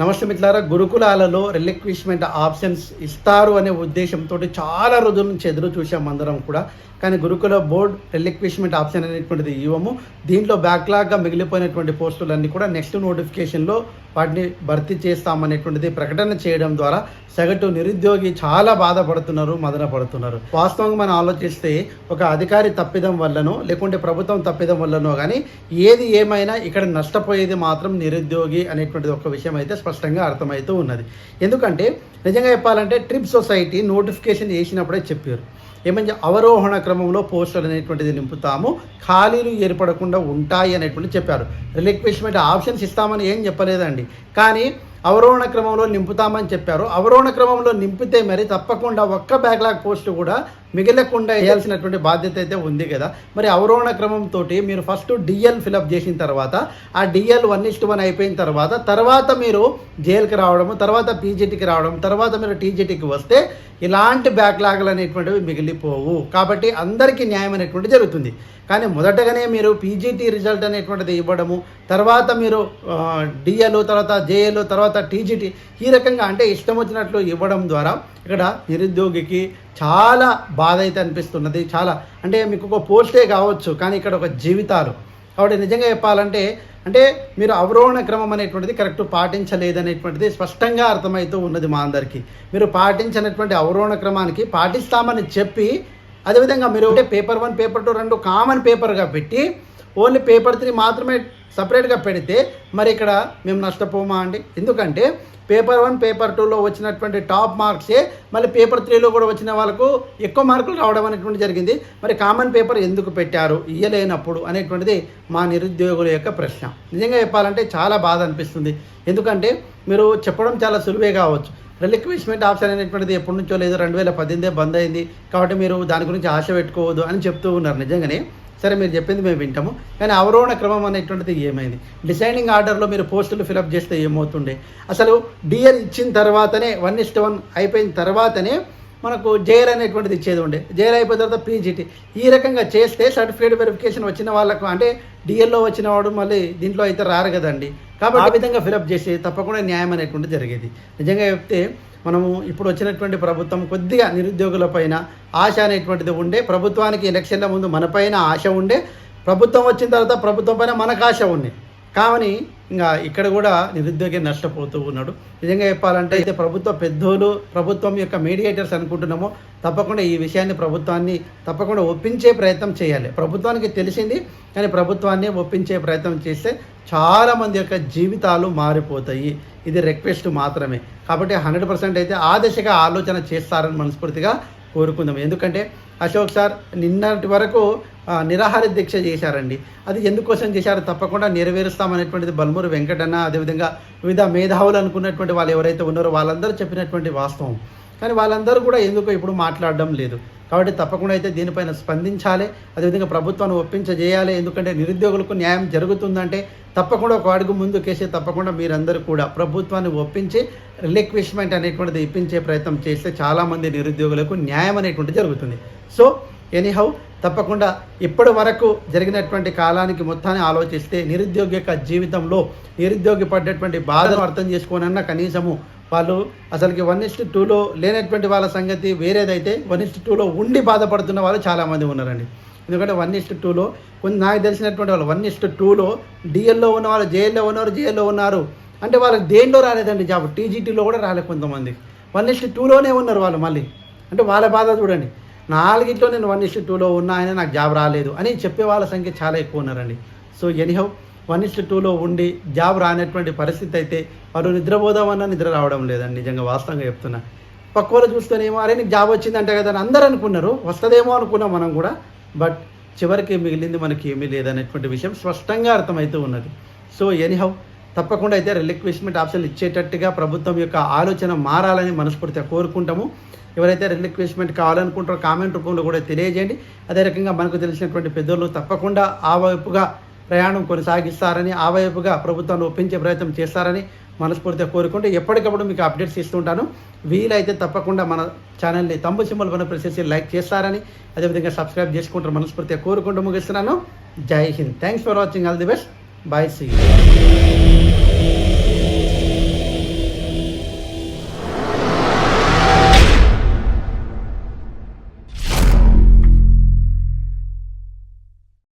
నమస్తే మిత్రులారా గురుకులాలలో relinquishment options ఇస్తారు అనే ఉద్దేశంతో చాలా రోజుల నుంచి ఎదురు చూసాం అందరం కూడా. కానీ గురుకుల బోర్డ్ రిలిక్విష్మెంట్ ఆప్షన్ అనేటువంటిది ఇవ్వము. దీంట్లో బ్యాక్లాగ్గా మిగిలిపోయినటువంటి పోస్టులన్నీ కూడా నెక్స్ట్ నోటిఫికేషన్లో వాటిని భర్తీ చేస్తామనేటువంటిది ప్రకటన చేయడం ద్వారా సగటు నిరుద్యోగి చాలా బాధపడుతున్నారు మదన పడుతున్నారు వాస్తవంగా మనం ఆలోచిస్తే ఒక అధికారి తప్పిదం వల్లనో లేకుంటే ప్రభుత్వం తప్పిదం వల్లనో కానీ ఏది ఏమైనా ఇక్కడ నష్టపోయేది మాత్రం నిరుద్యోగి అనేటువంటిది ఒక విషయం అయితే స్పష్టంగా అర్థమవుతూ ఉన్నది. ఎందుకంటే నిజంగా చెప్పాలంటే ట్రిప్ సొసైటీ నోటిఫికేషన్ చేసినప్పుడే చెప్పారు. ఏమంటే అవరోహణ క్రమంలో పోస్టులు అనేటువంటిది నింపుతాము. ఖాళీలు ఏర్పడకుండా ఉంటాయి అనేటువంటి చెప్పారు. రిలిక్విష్మెంట్ ఆప్షన్స్ ఇస్తామని ఏం చెప్పలేదండి. కానీ అవరోహణ క్రమంలో నింపుతామని చెప్పారు. అవరోహణ క్రమంలో నింపితే మరి తప్పకుండా ఒక్క బ్యాక్లాగ్ పోస్ట్ కూడా మిగలకుండా వేయాల్సినటువంటి బాధ్యత అయితే ఉంది కదా. మరి అవరోహణ క్రమంతో మీరు ఫస్ట్ డిఎల్ ఫిలప్ చేసిన తర్వాత ఆ డిఎల్ వన్ ఇస్ట్ వన్ అయిపోయిన తర్వాత తర్వాత మీరు జైలుకి రావడము తర్వాత పీజీటీకి రావడం తర్వాత మీరు టీజీటీకి వస్తే ఇలాంటి బ్యాక్లాగ్లు అనేటువంటివి మిగిలిపోవు. కాబట్టి అందరికీ న్యాయం అనేటువంటి జరుగుతుంది. కానీ మొదటగానే మీరు పీజీటీ రిజల్ట్ అనేటువంటిది ఇవ్వడము తర్వాత మీరు డిఎల్ తర్వాత జేఎల్ తర్వాత టీజీటీ ఈ రకంగా అంటే ఇష్టం వచ్చినట్లు ఇవ్వడం ద్వారా ఇక్కడ నిరుద్యోగికి చాలా బాధ అయితే అనిపిస్తున్నది. చాలా అంటే మీకు ఒక పోస్టే కావచ్చు కానీ ఇక్కడ ఒక జీవితాలు. కాబట్టి నిజంగా చెప్పాలంటే అంటే మీరు అవరోహణ క్రమం అనేటువంటిది కరెక్ట్ పాటించలేదనేటువంటిది స్పష్టంగా అర్థమవుతూ ఉన్నది మా అందరికీ. మీరు పాటించినటువంటి అవరోహణ క్రమానికి పాటిస్తామని చెప్పి అదేవిధంగా మీరు ఒకటే పేపర్ వన్ పేపర్ టూ రెండు కామన్ పేపర్గా పెట్టి ఓన్లీ పేపర్ త్రీ మాత్రమే సపరేట్గా పెడితే మరి ఇక్కడ మేము నష్టపోమా అండి? ఎందుకంటే పేపర్ వన్ పేపర్ టూలో వచ్చినటువంటి టాప్ మార్క్సే మళ్ళీ పేపర్ త్రీలో కూడా వచ్చిన వాళ్ళకు ఎక్కువ మార్కులు రావడం అనేటువంటి జరిగింది. మరి కామన్ పేపర్ ఎందుకు పెట్టారు? ఇయ్యలేనప్పుడు అనేటువంటిది మా నిరుద్యోగుల యొక్క ప్రశ్న. నిజంగా చెప్పాలంటే చాలా బాధ అనిపిస్తుంది. ఎందుకంటే మీరు చెప్పడం చాలా సులువే కావచ్చు. రిలిక్విష్మెంట్ ఆప్షన్ అనేటువంటిది ఎప్పటి నుంచో లేదు. రెండు వేల పద్దెనిమిదే బంద్ అయింది. కాబట్టి మీరు దాని గురించి ఆశ పెట్టుకోవద్దు అని చెప్తూ ఉన్నారు. నిజంగానే సరే మీరు చెప్పింది మేము వింటాము. కానీ అవరోహణ క్రమం అనేటువంటిది ఏమైంది? డిసైడింగ్ ఆర్డర్లో మీరు పోస్టులు ఫిలప్ చేస్తే ఏమవుతుండే? అసలు డిఎల్ ఇచ్చిన తర్వాతనే వన్ ఇస్ట్ వన్ అయిపోయిన తర్వాతనే మనకు జైల్ అనేటువంటిది ఇచ్చేది ఉండే. జైల్ అయిపోయిన తర్వాత పీజీటీ. ఈ రకంగా చేస్తే సర్టిఫికేట్ వెరిఫికేషన్ వచ్చిన వాళ్ళకు అంటే డిఎల్లో వచ్చిన వాడు మళ్ళీ దీంట్లో అయితే రారు కదండి. కాబట్టి ఆ విధంగా ఫిలప్ చేసి తప్పకుండా న్యాయం అనేటువంటిది జరిగేది. నిజంగా చెప్తే మనము ఇప్పుడు వచ్చినటువంటి ప్రభుత్వం కొద్దిగా నిరుద్యోగుల పైన ఆశ అనేటువంటిది ఉండే. ప్రభుత్వానికి ఎలక్షన్ల ముందు మనపైన ఆశ ఉండే. ప్రభుత్వం వచ్చిన తర్వాత ప్రభుత్వం పైన మనకు ఆశ ఉంది కావని ఇంకా ఇక్కడ కూడా నిరుద్యోగి నష్టపోతూ ఉన్నాడు. నిజంగా చెప్పాలంటే అయితే ప్రభుత్వ పెద్దోళ్ళు ప్రభుత్వం యొక్క మీడియేటర్స్ అనుకుంటున్నామో తప్పకుండా ఈ విషయాన్ని ప్రభుత్వాన్ని తప్పకుండా ఒప్పించే ప్రయత్నం చేయాలి. ప్రభుత్వానికి తెలిసింది కానీ ప్రభుత్వాన్ని ఒప్పించే ప్రయత్నం చేస్తే చాలామంది యొక్క జీవితాలు మారిపోతాయి. ఇది రిక్వెస్ట్ మాత్రమే. కాబట్టి హండ్రెడ్ పర్సెంట్ అయితే ఆ దిశగా ఆలోచన చేస్తారని మనస్ఫూర్తిగా కోరుకుందాం. ఎందుకంటే అశోక్ సార్ నిన్నటి వరకు నిరాహార దీక్ష చేశారండి. అది ఎందుకోసం చేశారు తప్పకుండా నెరవేరుస్తామనేటువంటిది బల్మూరు వెంకటన్న అదేవిధంగా వివిధ మేధావులు అనుకున్నటువంటి వాళ్ళు ఎవరైతే ఉన్నారో వాళ్ళందరూ చెప్పినటువంటి వాస్తవం. కానీ వాళ్ళందరూ కూడా ఎందుకో ఇప్పుడు మాట్లాడడం లేదు. కాబట్టి తప్పకుండా అయితే దీనిపైన స్పందించాలి. అదేవిధంగా ప్రభుత్వాన్ని ఒప్పించజేయాలి. ఎందుకంటే నిరుద్యోగులకు న్యాయం జరుగుతుందంటే తప్పకుండా ఒక అడుగు ముందుకేసి తప్పకుండా మీరందరూ కూడా ప్రభుత్వాన్ని ఒప్పించి రిలిక్విష్మెంట్ అనేటువంటిది ఇప్పించే ప్రయత్నం చేస్తే చాలామంది నిరుద్యోగులకు న్యాయం అనేటువంటిది జరుగుతుంది. సో ఎనీహౌ తప్పకుండా ఇప్పటి వరకు జరిగినటువంటి కాలానికి మొత్తాన్ని ఆలోచిస్తే నిరుద్యోగి యొక్క జీవితంలో నిరుద్యోగి పడ్డటువంటి బాధను అర్థం చేసుకోనన్నా కనీసము వాళ్ళు అసలుకి వన్ ఇస్ట్ టూలో లేనటువంటి వాళ్ళ సంగతి వేరేదైతే వన్ ఇస్ట్ టూలో ఉండి బాధపడుతున్న వాళ్ళు చాలామంది ఉన్నారండి. ఎందుకంటే వన్ ఇస్ట్ టూలో కొన్ని నాకు తెలిసినటువంటి వాళ్ళు వన్ ఇస్ట్ టూలో డిఎల్లో ఉన్న వాళ్ళు జేఎల్లో ఉన్నారు జేఎల్లో ఉన్నారు. అంటే వాళ్ళకి దేనిలో రాలేదండి జాబ్? టీజీటీలో కూడా రాలేదు కొంతమంది. వన్ ఇస్ట్ టూలోనే ఉన్నారు వాళ్ళు మళ్ళీ. అంటే వాళ్ళ బాధ చూడండి. నాలుగిట్లో నేను వన్ ఇస్ట్ టూలో ఉన్నా ఆయన నాకు జాబ్ రాలేదు అని చెప్పే వాళ్ళ సంఖ్య చాలా ఎక్కువ ఉన్నారండి. సో ఎనీహౌ వన్ ఇస్ టూలో ఉండి జాబ్ రానటువంటి పరిస్థితి అయితే వారు నిద్రపోదామన్నా నిద్ర రావడం లేదండి నిజంగా వాస్తవంగా చెప్తున్నా. పక్క చూస్తేనేమో అరే నీకు జాబ్ వచ్చిందంటే కదా అని అందరూ అనుకున్నారు. వస్తుందేమో అనుకున్నాం మనం కూడా. బట్ చివరికి మిగిలింది మనకి ఏమీ లేదనేటువంటి విషయం స్పష్టంగా అర్థమవుతూ ఉన్నది. సో ఎనీహౌ తప్పకుండా అయితే రిలిక్విష్మెంట్ ఆప్షన్ ఇచ్చేటట్టుగా ప్రభుత్వం యొక్క ఆలోచన మారాలని మనస్ఫూర్తిగా కోరుకుంటాము. ఎవరైతే రిలిక్విష్మెంట్ కావాలనుకుంటారో కామెంట్ రూపంలో కూడా తెలియజేయండి. అదే రకంగా మనకు తెలిసినటువంటి పెద్దోళ్ళు తప్పకుండా ఆ వైపుగా ప్రయాణం కొనసాగిస్తారని ఆ వైపుగా ప్రభుత్వాన్ని ఒప్పించే ప్రయత్నం చేస్తారని మనస్ఫూర్తిగా కోరుకుంటూ ఎప్పటికప్పుడు మీకు అప్డేట్స్ ఇస్తుంటాను వీలైతే తప్పకుండా మన ఛానల్ని తమ్ము సింబల్ పని ప్రెస్ లైక్ చేస్తారని అదేవిధంగా సబ్స్క్రైబ్ చేసుకుంటారు మనస్ఫూర్తిగా కోరుకుంటూ ముగిస్తున్నాను. Jai Hind. Thanks for watching all the best bye see